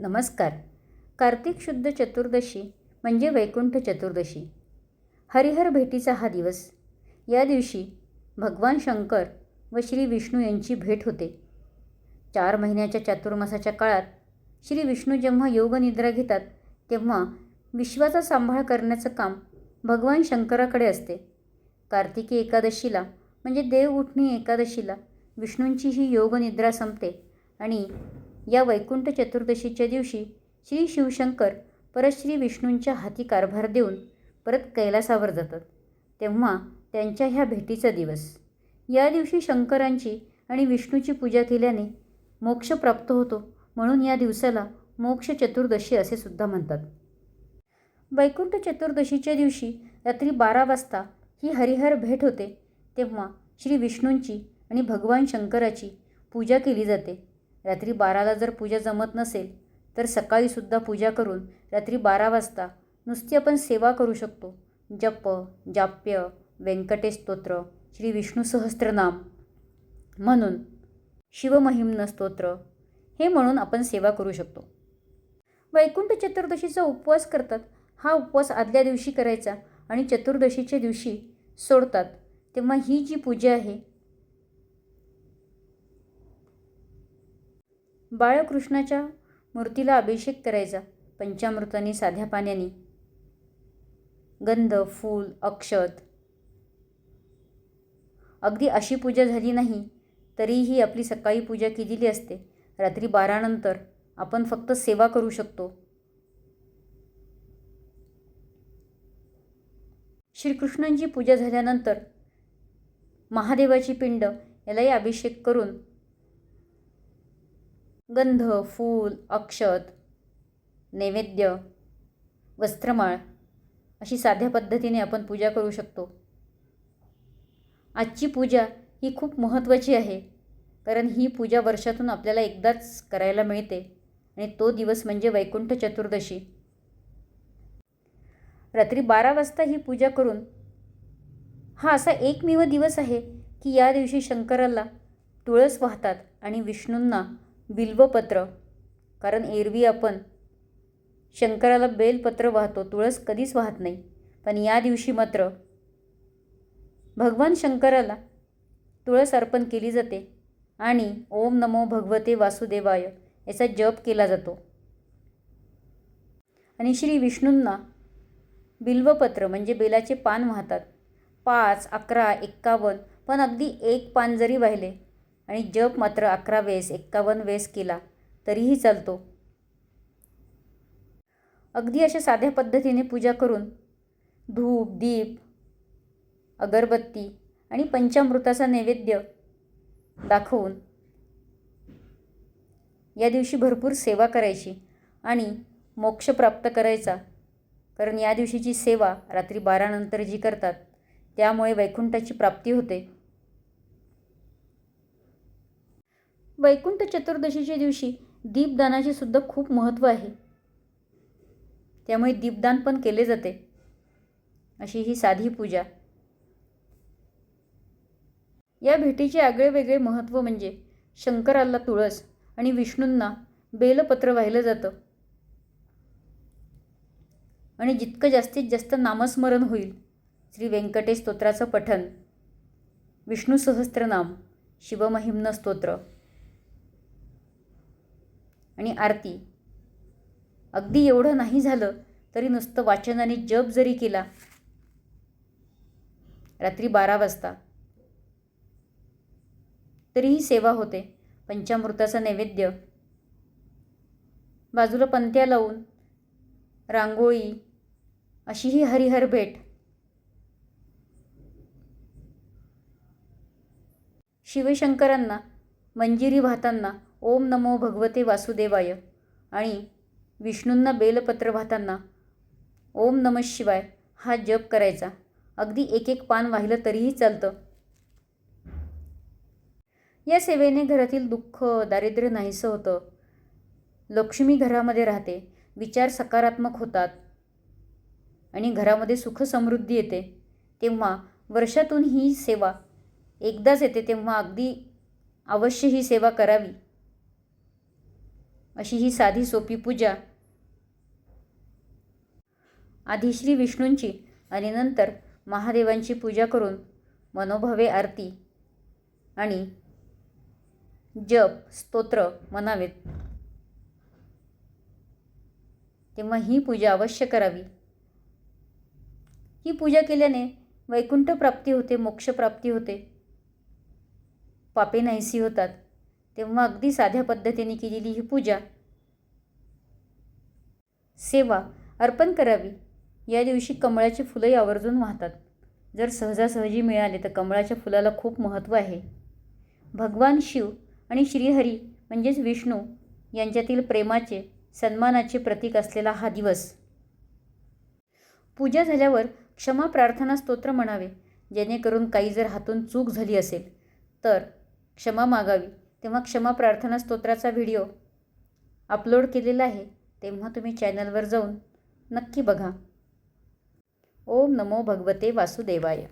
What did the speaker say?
नमस्कार. कार्तिक शुद्ध चतुर्दशी म्हणजे वैकुंठ चतुर्दशी. हरिहर भेटीचा हा दिवस. या दिवशी भगवान शंकर व श्री विष्णू यांची भेट होते. चार महिन्याच्या चातुर्मासाच्या काळात श्री विष्णू जेव्हा योगनिद्रा घेतात तेव्हा विश्वाचा सांभाळ करण्याचं काम भगवान शंकराकडे असते. कार्तिकी एकादशीला म्हणजे देव उठणी एकादशीला विष्णूंची ही योगनिद्रा संपते आणि या वैकुंठ चतुर्दशीच्या दिवशी श्री शिवशंकर परत श्री विष्णूंच्या हाती कारभार देऊन परत कैलासावर जातात. तेव्हा त्यांच्या ह्या भेटीचा दिवस. या दिवशी शंकरांची आणि विष्णूची पूजा केल्याने मोक्ष प्राप्त होतो म्हणून या दिवसाला मोक्ष चतुर्दशी असे सुद्धा म्हणतात. वैकुंठ चतुर्दशीच्या दिवशी रात्री बारा वाजता ही हरिहर भेट होते. तेव्हा श्री विष्णूंची आणि भगवान शंकराची पूजा केली जाते. रात्री बाराला जर पूजा जमत नसेल तर सकाळीसुद्धा पूजा करून रात्री बारा वाजता नुसती आपण सेवा करू शकतो. जप जाप्य व्यंकटेश स्तोत्र श्री विष्णू सहस्त्रनाम. म्हणून शिवमहिम्न स्तोत्र हे म्हणून आपण सेवा करू शकतो. वैकुंठ चतुर्दशीचा उपवास करतात. हा उपवास आदल्या दिवशी करायचा आणि चतुर्दशीच्या दिवशी सोडतात. तेव्हा ही जी पूजा आहे बाळकृष्णाच्या मूर्तीला अभिषेक करायचा. पंचामृताने साध्या पाण्याने. गंध फूल अक्षत. अगदी अशी पूजा झाली नाही तरीही आपली सकाळी पूजा केलेली असते. रात्री बारानंतर आपण फक्त सेवा करू शकतो. श्रीकृष्णांची पूजा झाल्यानंतर महादेवाची पिंड यालाही अभिषेक करून गंध फूल अक्षत नैवेद्य वस्त्रमाळ अशी साध्या पद्धतीने आपण पूजा करू शकतो. आजची पूजा ही खूप महत्त्वाची आहे कारण ही पूजा वर्षातून आपल्याला एकदाच करायला मिळते आणि तो दिवस म्हणजे वैकुंठ चतुर्दशी. रात्री बारा वाजता ही पूजा करून हा असा एकमेव दिवस आहे की या दिवशी शंकराला तुळस वाहतात आणि विष्णूंना बिल्वपत्र. कारण एरवी आपण शंकराला बेलपत्र वाहतो तुळस कधीच वाहत नाही. पण या दिवशी मात्र भगवान शंकराला तुळस अर्पण केली जाते आणि ओम नमो भगवते वासुदेवाय याचा जप केला जातो. आणि श्री विष्णूंना बिल्वपत्र म्हणजे बेलाचे पान वाहतात. पाच अकरा एक्कावन्न पण अगदी एक पान जरी वाहिले आणि जप मात्र अकरा वेस एक्कावन्न वेस केला तरीही चालतो. अगदी अशा साध्या पद्धतीने पूजा करून धूप दीप अगरबत्ती आणि पंचामृताचा नैवेद्य दाखवून या दिवशी भरपूर सेवा करायची आणि मोक्ष प्राप्त करायचा. कारण या दिवशीची सेवा रात्री बारानंतर जी करतात त्यामुळे वैकुंठाची प्राप्ती होते. वैकुंठ चतुर्दशीच्या दिवशी दीपदानाचे सुद्धा खूप महत्त्व आहे. त्यामुळे दीपदान पण केले जाते. अशी ही साधी पूजा. या भेटीचे आगळेवेगळे महत्त्व म्हणजे शंकराला तुळस आणि विष्णूंना बेलपत्र वाहिलं जातं. आणि जितकं जास्तीत जास्त नामस्मरण होईल श्री व्यंकटेश स्तोत्राचं पठन. विष्णू सहस्त्रनाम शिवमहिम्न स्तोत्र. आणि आरती. अगदी एवढं नाही झालं तरी नुसतं वाचनाने जप जरी केला. रात्री बारा वाजता. तरीही सेवा होते. पंचामृताचा नैवेद्य. बाजूला पंत्या लावून रांगोळी अशी ही हरिहर भेट. शिवशंकरांना मंजिरी वाहताना ओम नमो भगवते वासुदेवाय. आणि विष्णूंना बेलपत्र वाहताना ओम नम शिवाय हा जप करायचा. अगदी एक एक पान वाहिलं तरीही चालतं. या सेवेने घरातील दुःख दारिद्र्य नाहीसं होतं. लक्ष्मी घरामध्ये राहते. विचार सकारात्मक होतात. आणि घरामध्ये सुख समृद्धी येते. तेव्हा वर्षातून ही सेवा एकदाच येते तेव्हा अगदी अवश्य ही सेवा करावी. अशी ही साधी सोपी पूजा. आधी श्री विष्णूंची आणि नंतर महादेवांची पूजा करून मनोभावे आरती आणि जप स्तोत्र म्हणावेत. तेव्हा ही पूजा अवश्य करावी. ही पूजा केल्याने वैकुंठ प्राप्ती होते मोक्षप्राप्ती होते. पापे नाहीसी होतात. तेव्हा अगदी साध्या पद्धतीने केलेली ही पूजा सेवा अर्पण करावी. या दिवशी कमळाची फुलंही आवर्जून वाहतात. जर सहजासहजी मिळाले तर कमळाच्या फुलाला खूप महत्त्व आहे. भगवान शिव आणि श्रीहरी म्हणजेच विष्णू यांच्यातील प्रेमाचे सन्मानाचे प्रतीक असलेला हा दिवस. पूजा झाल्यावर क्षमा प्रार्थना स्तोत्र म्हणावे. जेणेकरून काही जर हातून चूक झाली असेल तर क्षमा मागावी. तेव्हा क्षमा प्रार्थना स्तोत्राचा व्हिडिओ अपलोड केलेला आहे. तेव्हा तुम्ही चॅनलवर जाऊन नक्की बघा. ओम नमो भगवते वासुदेवाय.